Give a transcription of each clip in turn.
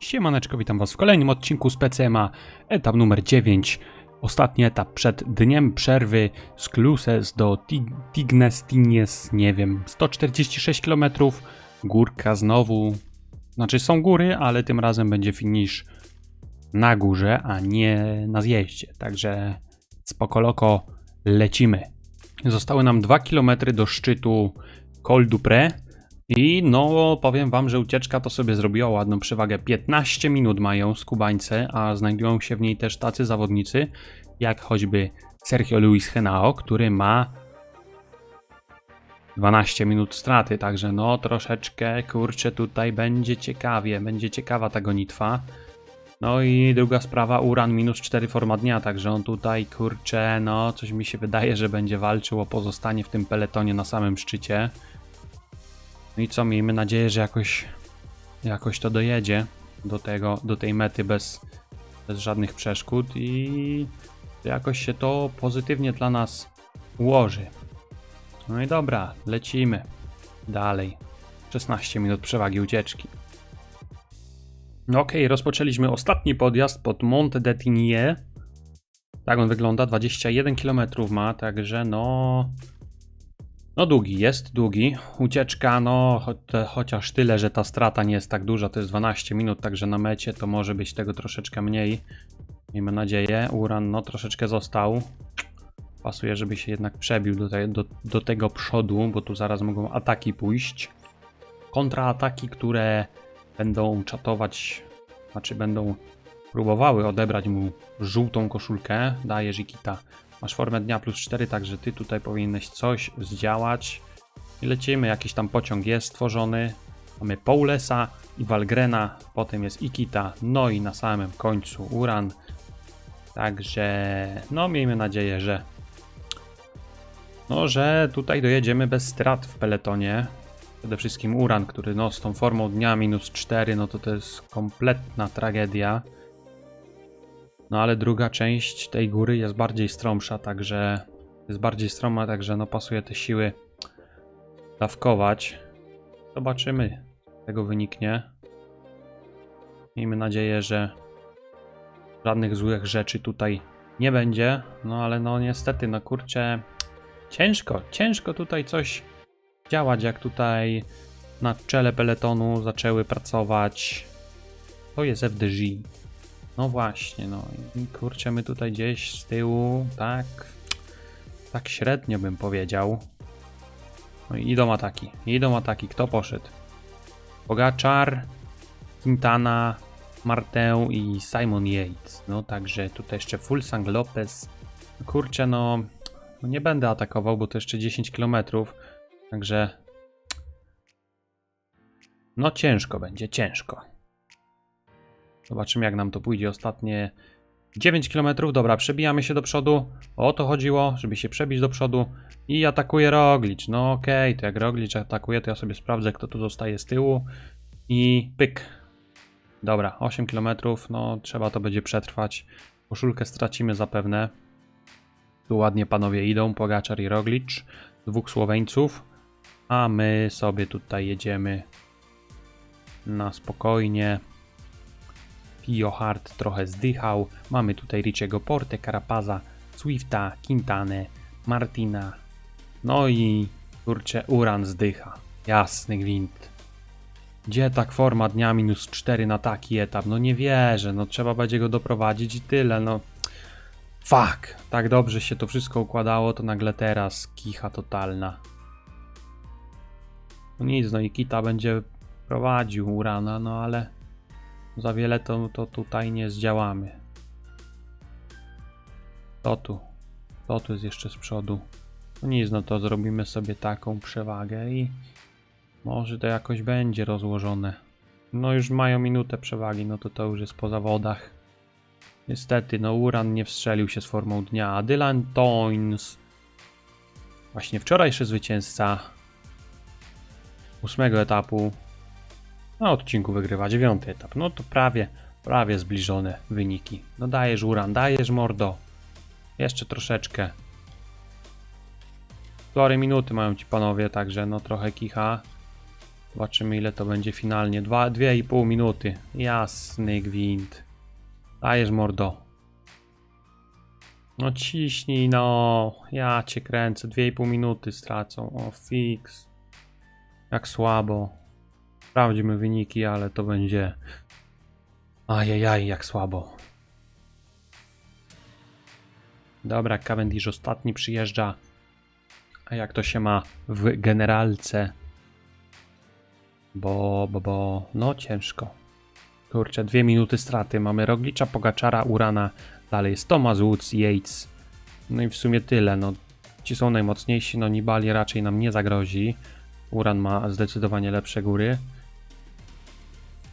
Siemaneczko, witam was w kolejnym odcinku z PCMA, etap numer 9. Ostatni etap przed dniem przerwy z Cluses do Tig- Tignes, nie wiem, 146 km. Górka znowu, znaczy są góry, ale tym razem będzie finish na górze, a nie na zjeździe. Także spokoloko lecimy. Zostały nam 2 km do szczytu Col du Pré. I no, powiem wam, że ucieczka to sobie zrobiła ładną przewagę. 15 minut mają skubańce, a znajdują się w niej też tacy zawodnicy, jak choćby Sergio Luis Henao, który ma 12 minut straty, także no troszeczkę, kurczę, tutaj będzie ciekawie, będzie ciekawa ta gonitwa. No i druga sprawa, Uran minus 4 forma dnia, także on tutaj, kurczę, no coś mi się wydaje, że będzie walczył o pozostanie w tym peletonie na samym szczycie. No i co, miejmy nadzieję, że jakoś, jakoś to dojedzie do, tego, do tej mety bez, bez żadnych przeszkód i jakoś się to pozytywnie dla nas ułoży. No i dobra, lecimy dalej. 16 minut przewagi ucieczki. No rozpoczęliśmy ostatni podjazd pod Monte de Tigné. Tak on wygląda, 21 km ma, także no... No długi, jest długi. Ucieczka, no cho chociaż tyle, że ta strata nie jest tak duża, to jest 12 minut, także na mecie to może być tego troszeczkę mniej. Miejmy nadzieję. Uran, no troszeczkę został. Pasuje, żeby się jednak przebił do, te, do, do tego przodu, bo tu zaraz mogą ataki pójść. Kontraataki, które będą czatować, znaczy będą próbowały odebrać mu żółtą koszulkę. Dajesz Ikita. Masz formę dnia plus 4, także ty tutaj powinieneś coś zdziałać. I lecimy, jakiś tam pociąg jest stworzony. Mamy Paulesa i Walgrena, potem jest Ikita, no i na samym końcu Uran. Także, no miejmy nadzieję, że no, że tutaj dojedziemy bez strat w peletonie. Przede wszystkim Uran, który no z tą formą dnia minus 4, no to to jest kompletna tragedia. No ale druga część tej góry jest bardziej stromsza, także jest bardziej stroma, także no pasuje te siły dawkować. Zobaczymy, tego wyniknie. Miejmy nadzieję, że żadnych złych rzeczy tutaj nie będzie. No ale no niestety, no kurczę, ciężko, ciężko tutaj coś działać, jak tutaj na czele peletonu zaczęły pracować. To jest FDJ. No właśnie, no i kurczę, my tutaj gdzieś z tyłu, tak, tak średnio bym powiedział. No i idą ataki, idą ataki, kto poszedł? Pogaczar, Quintana, Martę i Simon Yates. No także tutaj jeszcze Fulsang Lopez. Kurczę, no, no nie będę atakował, bo to jeszcze 10 km, także no ciężko będzie, ciężko. Zobaczymy, jak nam to pójdzie. Ostatnie 9 km. Dobra, przebijamy się do przodu. O to chodziło, żeby się przebić do przodu. I atakuje Roglicz. No okej, to jak Roglicz atakuje, to ja sobie sprawdzę, kto tu zostaje z tyłu. I pyk. Dobra, 8 km. No trzeba to będzie przetrwać. Koszulkę stracimy zapewne. Tu ładnie panowie idą, Pogaczar i Roglicz. Dwóch Słoweńców. A my sobie tutaj jedziemy na spokojnie. Pio Hart trochę zdychał. Mamy tutaj Richiego Porte, Carapaza, Swifta, Quintanę, Martina. No i kurczę, Uran zdycha. Jasny gwint. Gdzie tak forma dnia minus 4 na taki etap? No nie wierzę, no trzeba będzie go doprowadzić i tyle, no. Fuck, tak dobrze się to wszystko układało, to nagle teraz kicha totalna. No nic, no i Kita będzie prowadził Urana, no ale za wiele to, to tutaj nie zdziałamy. To tu. To tu jest jeszcze z przodu. No nic, no to zrobimy sobie taką przewagę i może to jakoś będzie rozłożone. No już mają minutę przewagi, no to to już jest po zawodach. Niestety, no Uran nie wstrzelił się z formą dnia, a Dylan Toynes właśnie wczorajszy zwycięzca ósmego etapu na odcinku wygrywa dziewiąty etap. No to prawie, prawie zbliżone wyniki. No dajesz Uran, dajesz mordo. Jeszcze troszeczkę. Półtorej minuty mają ci panowie, także no trochę kicha. Zobaczymy ile to będzie finalnie. Dwa, dwie i pół minuty. Jasny gwint. Dajesz mordo. No ciśnij no. Ja cię kręcę. Dwie i pół minuty stracą. O fix. Jak słabo. Sprawdźmy wyniki, ale to będzie... Ajajaj, jak słabo. Dobra, Cavendish ostatni przyjeżdża. A jak to się ma w generalce? Bo, bo, bo, no ciężko. Kurczę, dwie minuty straty. Mamy Roglicza, Pogaczara, Urana. Dalej jest Thomas Woods, Yates. No i w sumie tyle. No, ci są najmocniejsi. No Nibali raczej nam nie zagrozi. Uran ma zdecydowanie lepsze góry.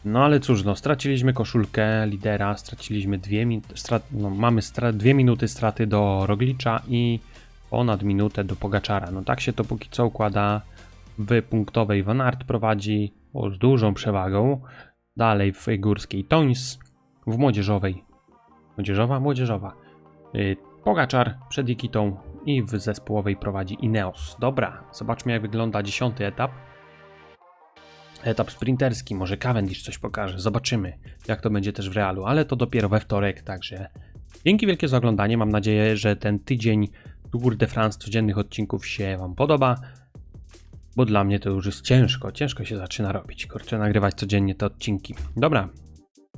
No ale cóż, no straciliśmy koszulkę lidera, straciliśmy dwie, strat- no, mamy dwie minuty straty do Roglicza i ponad minutę do Pogaczara. No tak się to póki co układa. W punktowej Van Aert prowadzi o, z dużą przewagą. Dalej w górskiej Toins, w młodzieżowej. Młodzieżowa? Młodzieżowa. Y, Pogaczar przed Ikitą i w zespołowej prowadzi Ineos. Dobra, zobaczmy jak wygląda dziesiąty etap. Etap sprinterski, może Cavendish coś pokaże, zobaczymy jak to będzie też w realu, ale to dopiero we wtorek, także dzięki wielkie za oglądanie, mam nadzieję, że ten tydzień Tour de France codziennych odcinków się Wam podoba, bo dla mnie to już jest ciężko, ciężko się zaczyna robić, kurczę, nagrywać codziennie te odcinki. Dobra,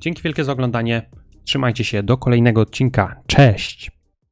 dzięki wielkie za oglądanie, trzymajcie się, do kolejnego odcinka, cześć!